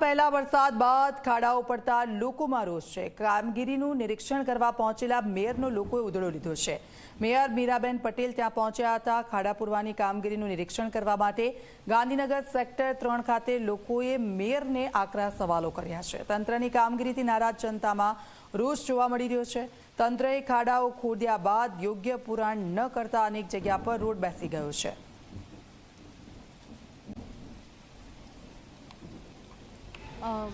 પહેલા વરસાદ બાદ ખાડાઓ પડતા લોકોમાં રોષ છે. કામગીરીનું નિરીક્ષણ કરવા પહોંચેલા મેયરનો લોકોએ ઉધડો લીધો છે. મેયર મીરાબેન પટેલ ત્યાં પહોંચ્યા હતા. ખાડા પૂરવાની કામગીરીનું નિરીક્ષણ કરવા માટે ગાંધીનગર સેક્ટર ત્રણ ખાતે લોકોએ મેયરને આકરા સવાલો કર્યા છે. તંત્રની કામગીરીથી નારાજ જનતામાં રોષ જોવા મળી રહ્યો છે. તંત્રએ ખાડાઓ ખોદ્યા બાદ યોગ્ય પુરાણ ન કરતા અનેક જગ્યા પર રોડ બેસી ગયો છે.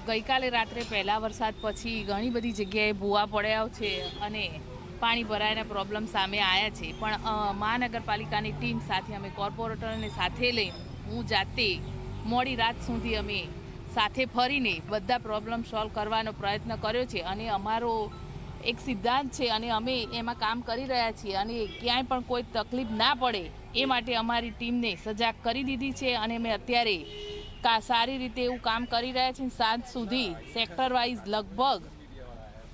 ગઈકાલે રાત્રે પહેલા વરસાદ પછી ઘણી બધી જગ્યાએ ભૂવા પડ્યા છે અને પાણી ભરાયના પ્રોબ્લેમ સામે આવ્યા છે. પણ મહાનગરપાલિકાની ટીમ સાથે અમે કોર્પોરેટરને સાથે લઈ હું જાતે મોડી રાત સુધી અમે સાથે ફરીને બધા પ્રોબ્લેમ સોલ્વ કરવાનો પ્રયત્ન કર્યો છે અને અમારો એક સિદ્ધાંત છે અને અમે એમાં કામ કરી રહ્યા છીએ અને ક્યાંય પણ કોઈ તકલીફ ના પડે એ માટે અમારી ટીમને સજાગ કરી દીધી છે અને અમે અત્યારે સારી રીતે એવું કામ કરી રહ્યા છીએ સાંજ સુધી સેક્ટર વાઇઝ લગભગ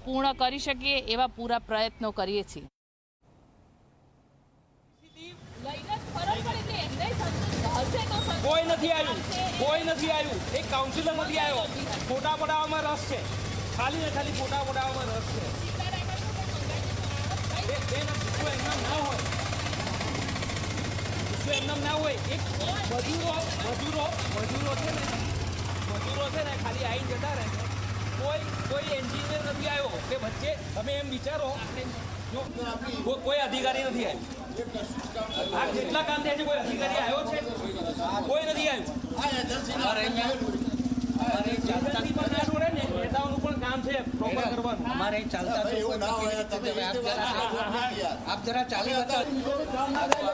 પૂર્ણ કરી શકીએ એવા પૂરા પ્રયત્નો કરીએ છીએ. કોઈ નથી આવ્યું. કોઈ નથી આવ્યું. એક કાઉન્સિલર નથી આવ્યો. ફોટા પડાવવામાં રસ છે. ખાલી ને ખાલી ફોટા પડાવવામાં રસ છે. ગુસ્સો એમનામ ના હોય એક મજૂરો મજૂરો મજૂરો છે ને મજૂરો છે ને ખાલી આવી જતા રહે છે. કોઈ કોઈ એન્જિનિયર નથી આવ્યો કે વચ્ચે તમે એમ વિચારો જો કોઈ- કોઈ અધિકારી નથી આવ્યો. આ જેટલા કામ થયા છે કોઈ અધિકારી આવ્યો છે? કોઈ નથી આવ્યું. જનતાની પણ ના જોડે ને નેતાઓનું પણ કામ છે પ્રોપર કરવાનું અમારે અહીં ચાલતા તો એવું ના હોય તમે તમે આપ જરા યાર. આપ જરા ચાલી બતાવો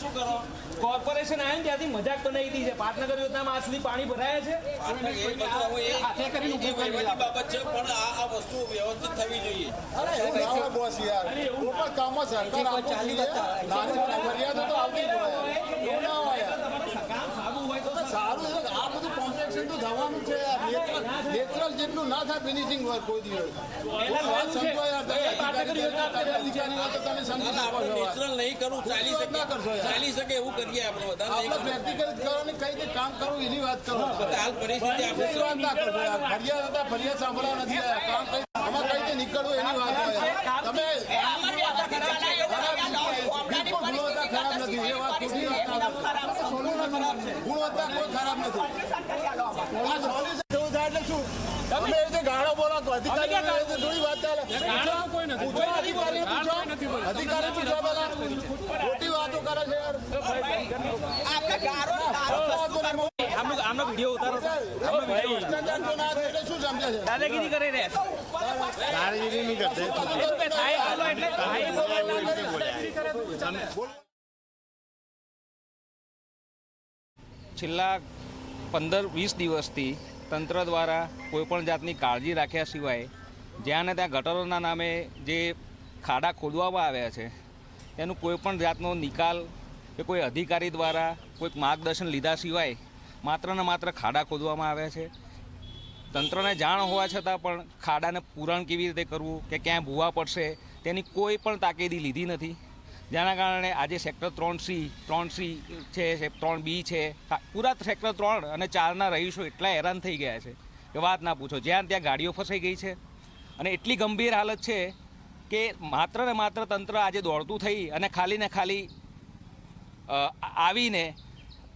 શું કરો? કોર્પોરેશન આવ્યું ને ત્યાંથી મજાક બનાવી દીધી છે. પાટનગર યોજનામાં આ સુધી પાણી ભરાયા છે. હાથે કરી બાબત છે પણ આ આ વસ્તુ વ્યવસ્થિત થવી જોઈએ. અરે એવું ના હોય બોસ યાર. કામમાં સરકાર નાની મોટી તો આવતી જ હોય. એવું ના હોય યાર. કામ સારું હોય તો તો સારું છે આ બધું કોમ્પ્લેક્શન તો થવાનું છે નેચરલ જેટલું ના થાય ફિનિશિંગ વર્ક કોઈ દિવસ. નેચરલ નહીં કરવું ચાલી વાત ના કરશો શકે ચાલી શકે એવું કરીએ આપણે પ્રેક્ટિકલ કરવાની કઈ રીતે કામ કરવું એની વાત કરો. હાલ પરિસ્થિતિ આપણે. ફરિયાદ હતા ફરિયાદ સાંભળવા નથી. કામ કઈ આમાં કઈ રીતે નીકળવું એની વાત હોય યાર. તમે બિલકુલ ગુણવત્તા ખરાબ નથી એ વાત ખોટી વાત ના કરશો. ગુણવત્તા કોઈ ખરાબ નથી. આ એવું થાય એટલે શું તમે એ રીતે ગાળો બોલો તો અધિકારીઓ થોડી વાત ચાલે. અધિકારી પૂછો પેલા ખોટી વાતો કરે છે દાદાગીરી રહ્યા દાદાગીરી નહીં કરતે. છેલ્લા પંદર વીસ દિવસથી તંત્ર દ્વારા કોઈપણ જાતની કાળજી રાખ્યા સિવાય જ્યાં ને ત્યાં ગટરોના નામે જે ખાડા ખોદવામાં આવ્યા છે તેનું કોઈપણ જાતનો નિકાલ કે કોઈ અધિકારી દ્વારા કોઈક માર્ગદર્શન લીધા સિવાય માત્ર ને માત્ર ખાડા ખોદવામાં આવ્યા છે. તંત્રને જાણ હોવા છતાં પણ ખાડાને પૂરણ કેવી રીતે કરવું કે ક્યાં ભૂવા પડશે તેની કોઈ પણ તાકીદી લીધી નથી. જેના કારણે આજે સેક્ટર ત્રણ સી ત્રણ સી છે ત્રણ બી છે. પૂરા સેક્ટર ત્રણ અને ચારના રહીશો એટલા હેરાન થઈ ગયા છે કે વાત ના પૂછો. જ્યાં ત્યાં ગાડીઓ ફસાઈ ગઈ છે અને એટલી ગંભીર હાલત છે કે માત્ર ને માત્ર તંત્ર આજે દોડતું થઈ અને ખાલી ને ખાલી આવીને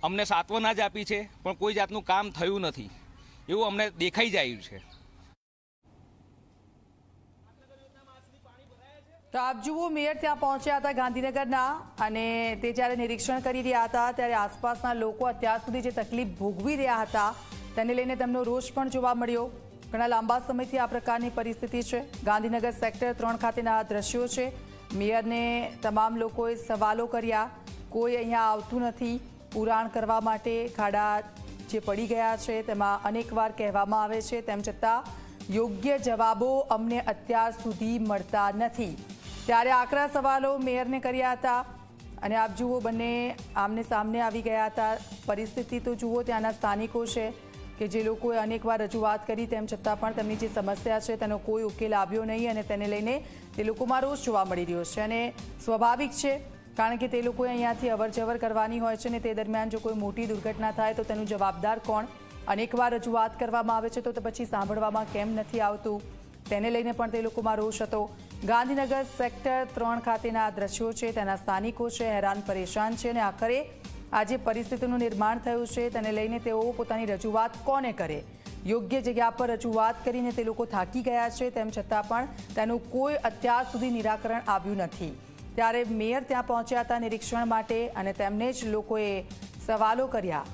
અમને સાત્વના જ આપી છે, પણ કોઈ જાતનું કામ થયું નથી. એવું અમને દેખાઈ જાય છે. તો આપ જુઓ, મેયર ત્યાં પહોંચ્યા હતા ગાંધીનગરના અને તે જ્યારે નિરીક્ષણ કરી રહ્યા હતા, ત્યારે આસપાસના લોકો અત્યાર સુધી જે તકલીફ ભોગવી રહ્યા હતા, તેને લઈને તેમનો રોષ પણ જોવા મળ્યો. ઘણા લાંબા સમયથી આ પ્રકારની પરિસ્થિતિ છે. ગાંધીનગર સેક્ટર ત્રણ ખાતેના આ દ્રશ્યો છે. મેયરને તમામ લોકોએ સવાલો કર્યા. કોઈ અહીંયા આવતું નથી. પુરાણ કરવા માટે ખાડા જે પડી ગયા છે, તેમાં અનેકવાર કહેવામાં આવે છે. તેમ છતાં યોગ્ય જવાબો અમને અત્યાર સુધી મળતા નથી. ત્યારે આકરા સવાલો મેયરને કર્યા હતા અને આપ જુઓ, બંને આમને સામને આવી ગયા હતા. પરિસ્થિતિ તો જુઓ, ત્યાંના સ્થાનિકો છે કે જે લોકોએ અનેકવાર રજૂઆત કરી, તેમ છતાં પણ તેમની જે સમસ્યા છે, તેનો કોઈ ઉકેલ આવ્યો નહીં અને તેને લઈને તે લોકોમાં રોષ જોવા મળી રહ્યો છે અને સ્વાભાવિક છે, કારણ કે તે લોકોએ અહીંયાથી અવરજવર કરવાની હોય છે ને તે દરમિયાન જો કોઈ મોટી દુર્ઘટના થાય તો તેનું જવાબદાર કોણ? અનેકવાર રજૂઆત કરવામાં આવે છે તે પછી સાંભળવામાં કેમ નથી આવતું? તેને લઈને પણ તે લોકોમાં રોષ હતો. ગાંધીનગર સેક્ટર ત્રણ ખાતેના દ્રશ્યો છે, તેના સ્થાનિકો છે, હેરાન પરેશાન છે અને આખરે આ જે પરિસ્થિતિનું નિર્માણ થયું છે, તેને લઈને તેઓ પોતાની રજૂઆત કોને કરે? યોગ્ય જગ્યા પર રજૂઆત કરીને તે લોકો થાકી ગયા છે, તેમ છતાં પણ તેનું કોઈ અત્યાર સુધી નિરાકરણ આવ્યું નથી. ત્યારે મેયર ત્યાં પહોંચ્યા હતા નિરીક્ષણ માટે અને તેમને જ લોકોએ સવાલો કર્યા.